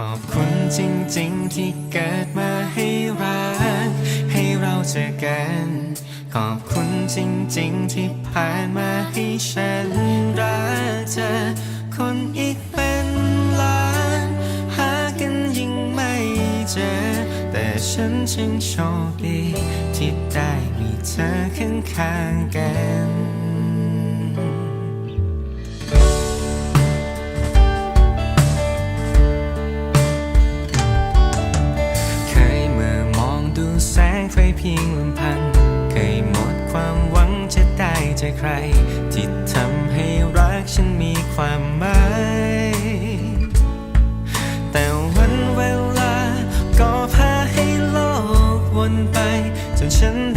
ขอบคุณจริงๆที่เกิดมาให้รักให้เราเจอกัน ขอบคุณจริงๆที่ผ่านมาให้ฉันรักเธอคนอีกเป็นล้านหากันยิ่งไม่เจอ แต่ฉันช่างโชคดีที่ได้มีเธอข้างๆกัน จใคร ที่ทำให้รักฉันมีความหมาย แต่วันเวลาก็พาให้โลกวนไป จนฉัน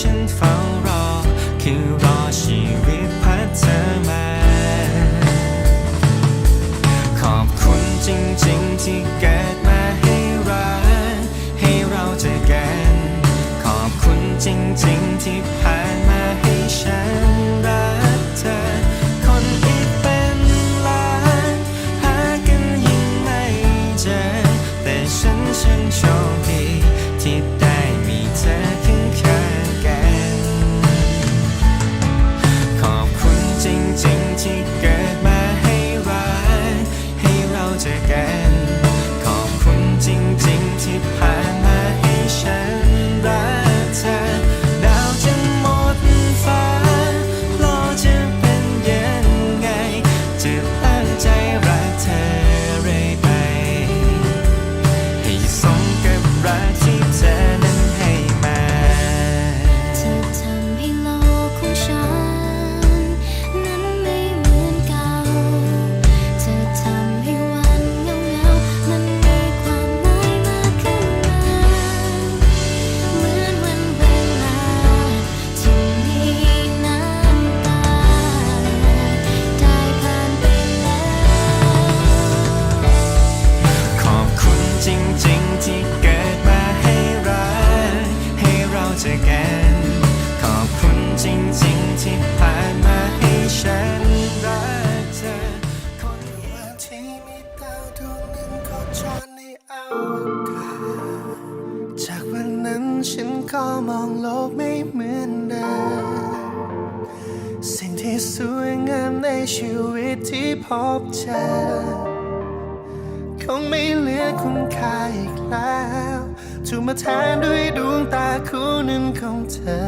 ฉันเฝ้ารอ คือรอชีวิตพัดเธอมาขอบคุณจริงๆที่เกิดมาให้รักให้เราเจอกัน ขอบคุณจริงๆที่ผ่านมาให้ฉันรักเธอ คนอีกเป็นล้านหากันยิ่งไม่เจอ แต่ฉันช่างโชคดีที่ ก็มองโลกไม่เหมือนเดิม สิ่งที่สวยงามในชีวิตที่พบเจอ คงไม่เหลือคุณค่าอีกแล้วถูกมาแทนด้วยดวงตาคู่หนึ่งของเธอ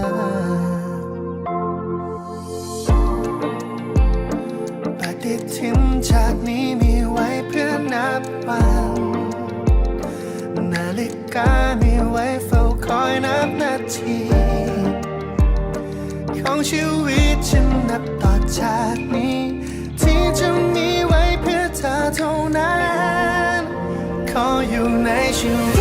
ปฏิทินจากนี้มีไว้เพื่อนับวัน ทีของชีวิตฉันนับต่อจากนี้ ที่จะมีไว้เพื่อเธอเท่านั้น ขออยู่ในชีวิต